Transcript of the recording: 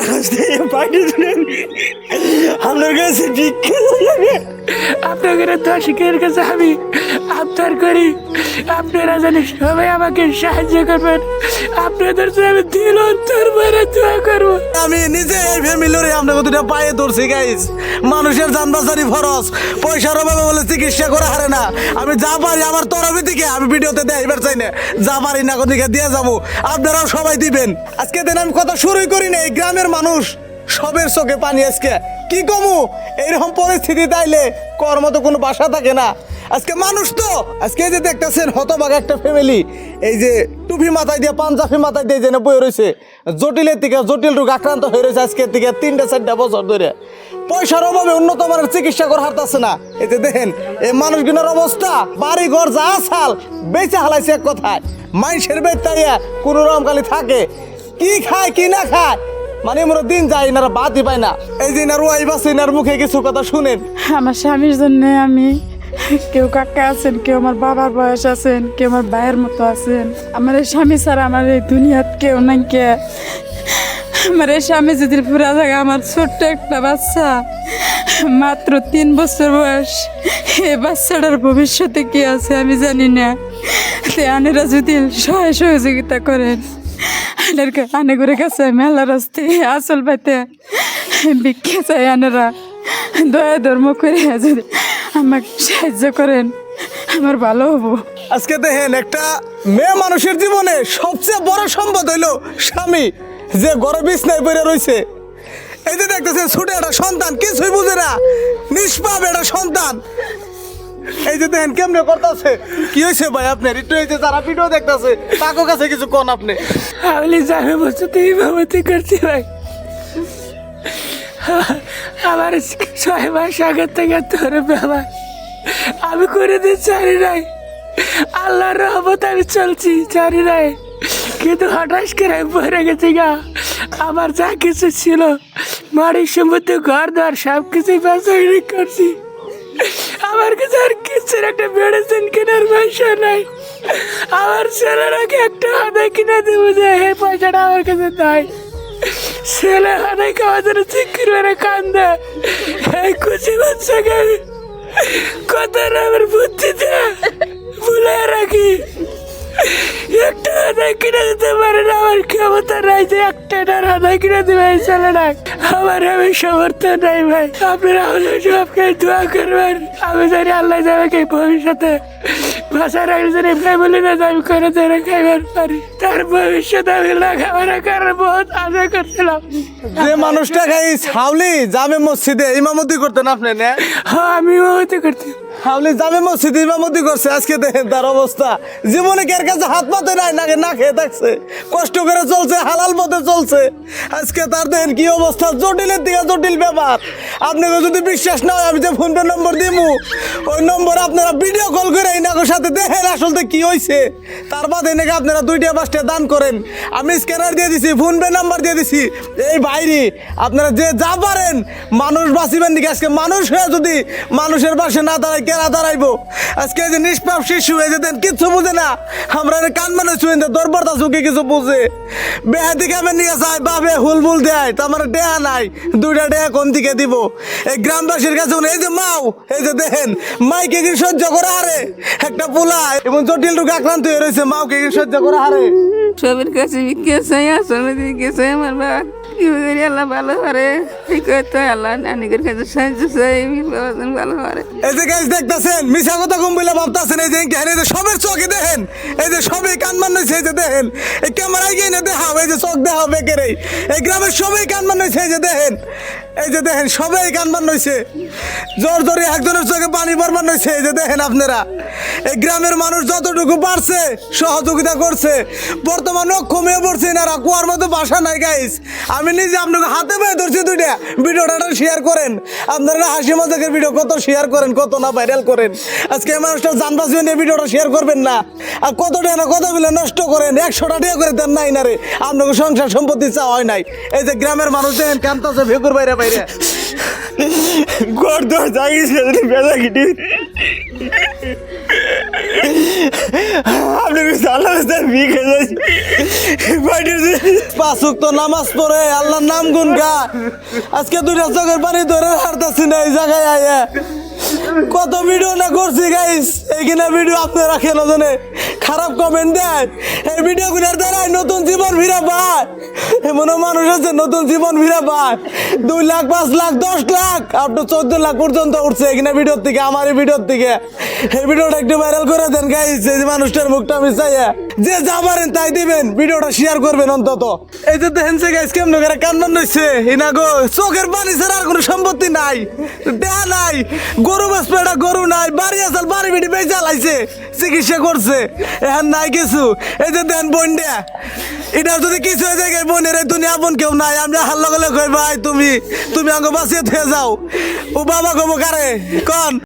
কাছে পাইনি শুনেন আপনার কাছে ভিক্ষা আপনাদের দর্শকের কাছে আমি আবদার করি আপনারা জানি সবাই আমাকে সাহায্য করবেন। আপনাদের আমি দিল অন্তর ভরে দোয়া করব। আমি নিজে এই ফ্যামিলির আপনাকে দুটা পায়ে ধরছি গাইস মানুষের যান বাঁচানি ফরস পয়সার অভাবে বলে চিকিৎসা করা হারে না। আমি যা পারি আমার তরফি থেকে আমি ভিডিওতে দেয় এবার চাই না। যা পারি না কোনদিকে দিয়ে যাব। আপনারাও সবাই দিবেন। আজকে দিন আমি কথা শুরুই করি না এই গ্রামের মানুষ সবের চোখে পানি আজকে। কি কমু? এইরকম পরিস্থিতি তাইলে কর মতো কোনো বাসা থাকে না। আজকে মানুষ তো, আজকে এই যে দেখতেছেন হতবাগ একটা ফ্যামিলি এই যে টুপি মাথায় দিয়ে, পাঞ্জাবি মাথায় দিয়ে যেন বয়ে রয়েছে জটিলের থেকে জটিল রোগ আক্রান্ত হয়ে রয়েছে আজকের থেকে তিনটা চারটা বছর ধরে। পয়সার অভাবে উন্নত মানের চিকিৎসা করা হারতাছে না। এই যে দেখেন, এই মানুষগুলোর অবস্থা বাড়ি ঘর যা সাল বেঁচে হালাইছে এক কথায়। মানুষের বেতাইয়া কোনো রকম খালি থাকে। কি খায়, কি না খায় মানে মোর দিন যায় এনারা বাদই পায় না। এই যে এনার ওয়াইফ আছে এনার মুখে কিছু কথা শুনেন। আমার স্বামীর জন্য আমি কেউ কাকা আছেন, কেউ আমার বাবার বয়স আছেন, কেউ আমার ভাইয়ের মতো আছেন। আমার এই স্বামী ছাড়া আমার এই দুনিয়াত কেউ নাই কে? আমার এই স্বামী যদি পুরা থাকে আমার ছোট্ট একটা বাচ্চা, মাত্র তিন বছর বয়স, এই বাচ্চাটার ভবিষ্যতে কি আছে আমি জানি না। আনেরা যদি সহায় সহযোগিতা করেন। আনের আনে করে গেছে মেলা রাস্তে আসল পাইতে ভিক্ষা চাই আনেরা দয়া ধর্ম করে যদি আমাকে সাহায্য করেন আমার ভালো হব আজকে দেখেন একটা মেয়ে মানুষের জীবনে সবচেয়ে বড় সম্পদ হইল স্বামী যে গড়ে বিছনায় পড়ে রয়েছে এই যে দেখতেছেন ছোট একটা সন্তান কিছুই বুঝে না নিষ্পাপ একটা সন্তান এই যে দেখেন কেমনে করতেছে? কি হয়েছে ভাই আপনার? একটু এই যে যারা ভিডিও দেখতেছে, তাকে কাছে কিছু কোন আপনি। আমি যাবে বছরতে ইমামতি করছি ভাই। আমার ছয় মাস আগের থেকে তোর ব্যবহার আমি করে দিতে চারি নাই। আল্লাহর রহমত আমি চলছি চারি নাই। কিন্তু হঠাৎ করে পড়ে গেছি গা। আমার যা কিছু ছিল বাড়ির সম্বন্ধে ঘর দর সব কিছুই বাঁচাই করছি। আমার কাছে আর কিছুর একটা মেডিসিন কেনার পয়সা নাই। আমার ছেলেরাকে একটা হাতে কিনে দেবো যে, হে, পয়সাটা আমার কাছে নাই। ছেলে হাতে জন্য চিকির মেরে কান্দে। যে একটা টার হাতে কিনে দেবে, এই ছেলেটা। আমার আমি সমর্থন নাই ভাই। আপনারা আমাদের সবকে দোয়া করবেন। আমি জানি আল্লাহ যাবে কি ভবিষ্যতে। ভাষার ফ্যামিলি না আমি করে ধরে খাইবার পারি। তার ভবিষ্যতে আমি লেখাপড়া করার বহুত আশা করছিলাম। যে মানুষটা খাই ছাউলি জামে মসজিদে ইমামতি করতেন আপনি না? হ্যাঁ হতে করছি। হাউলি জামে মসজিদে ইমামতি করছে আজকে দেখেন তার অবস্থা। জীবনে কের কাছে হাত পাতে নাই না না খেয়ে থাকছে? কষ্ট করে চলছে হালাল পথে চলছে। আজকে তার দেখেন কি অবস্থা জটিলের দিকে জটিল ব্যাপার। আপনাকে যদি বিশ্বাস না হয়, আমি যে ফোন পে নম্বর দিমু, ওই নম্বর আপনারা ভিডিও কল করে ইনাকের সাথে দেখেন আসলে কি হয়েছে তার বাদে নাকি আপনারা দুইটা পাঁচটা দান করেন। আমি স্ক্যানার দিয়ে দিছি ফোন পে নাম্বার দিয়ে দিছি। এই বাইরে আপনারা যে যা পারেন, মানুষ বাঁচিবেন নাকি? আজকে মানুষ হয়ে যদি মানুষের পাশে না দাঁড়ায় কেনা দাঁড়াইবো? আজকে যে নিষ্পাপ শিশু, এই যে দেন, কিচ্ছু বুঝে না। আমরা কান মানে শুয়েন দরবারটা চুকে কিছু বুঝে। বেহা দিকে আমি নিয়ে যাই বাবে হুল বুল দেয়, তো আমার দেহা নাই, দুইটা দেহা কোন দিকে দিব? এই গ্রামবাসীর কাছে এই যে মাও, এই যে দেখেন, মাইকে কি সহ্য করে হারে? একটা পোলা এবং জটিল রোগ আক্রান্ত হয়ে রয়েছে মাও কি সহ্য করে হারে? সবের কাছে গেছে আমার বাবা করি? আল্লাহ ভালো করে। ঠিক তো আল্লাহ নানিকের কাছে সাহায্য চাই ভালো করে। এই যে গাছ দেখতেছেন? মিশা কথা কম বলে ভাবতেছেন, এই যে এখানে এই যে সবের চোখে দেখেন, এই যে সবই কান মান্নছে এই যে দেখেন, এই ক্যামেরায় গিয়ে না দেখাও, এই যে চোখ দেখাও বেকেরে এই গ্রামের সবাই কান মান্নছে এই যে দেখেন, এই যে দেখেন, সবাই কান মান্নছে জোর জোরে একজনের চোখে পানি বরমান হয়েছে এই যে দেখেন আপনারা। এই গ্রামের মানুষ যতটুকু পারছে, সহযোগিতা করছে। বর্তমান কমে পড়ছে এনারা কুয়ার মতো বাসা নাই গাইস আমি নিজে আপনাকে হাতে পেয়ে ধরছি দুইটা। ভিডিওটা শেয়ার করেন। আপনারা হাসি মজাকের ভিডিও কত শেয়ার করেন, কত না ভাইরাল করেন। আজকে এই মানুষটা জানবাস নিয়ে ভিডিওটা শেয়ার করবেন না। আর কত টাকা না কত বিলে নষ্ট করেন, একশোটা টাকা করে দেন নাই না রে। আপনাকে সংসার সম্পত্তি চাওয়া হয় নাই। এই যে গ্রামের মানুষ দেখেন কান্তাছে ভেকুর বাইরে বাইরে। ঘর দর জাগিয়েছে বেলা কিটি আপনি আল্লাহ ভিখে যাচ্ছি পাঁচুক তো নামাজ পড়ে, আল্লাহর নাম গুন গা। আজকে দুইটা চোখের পানি ধরে হারতাছি না এই জায়গায় আয়া কত ভিডিও না করছি গাইস এইখানে ভিডিও আপনারা কেন জানে খারাপ কমেন্ট দেয়। এই ভিডিও গুলার দ্বারাই নতুন জীবন ফিরে পায়। এমন মানুষ আছে, নতুন জীবন ফিরে পায়। দুই লাখ, পাঁচ লাখ, দশ লাখ আপ টু চোদ্দ লাখ পর্যন্ত উঠছে এখানে ভিডিওর থেকে আমার এই ভিডিওর থেকে এই ভিডিওটা একটু ভাইরাল করে দেন গাইস এই মানুষটার মুখটা আমি যে যা পারেন তাই দিবেন, ভিডিওটা শেয়ার করবেন অন্তত। এই যে দেখেন সে গাইস কেমন করে কান্নান নইছে ইনা গো, চোখের পানি ছাড়া আর কোনো সম্পত্তি নাই দেহা নাই। গরু বাসপেটা গরু নাই, বাড়ি আসাল বাড়ি বিড়ি বেঁচে চালাইছে চিকিৎসা করছে। এখন নাই কিছু। এই যে দেন বোন দেয়া এটা যদি কিছু হয়ে যায় বোনের এই দুনিয়া বোন কেউ নাই। আমরা হাল্লা গলে কই, ভাই, তুমি তুমি আমাকে বাঁচিয়ে থেকে যাও। ও বাবা কব কারে কন?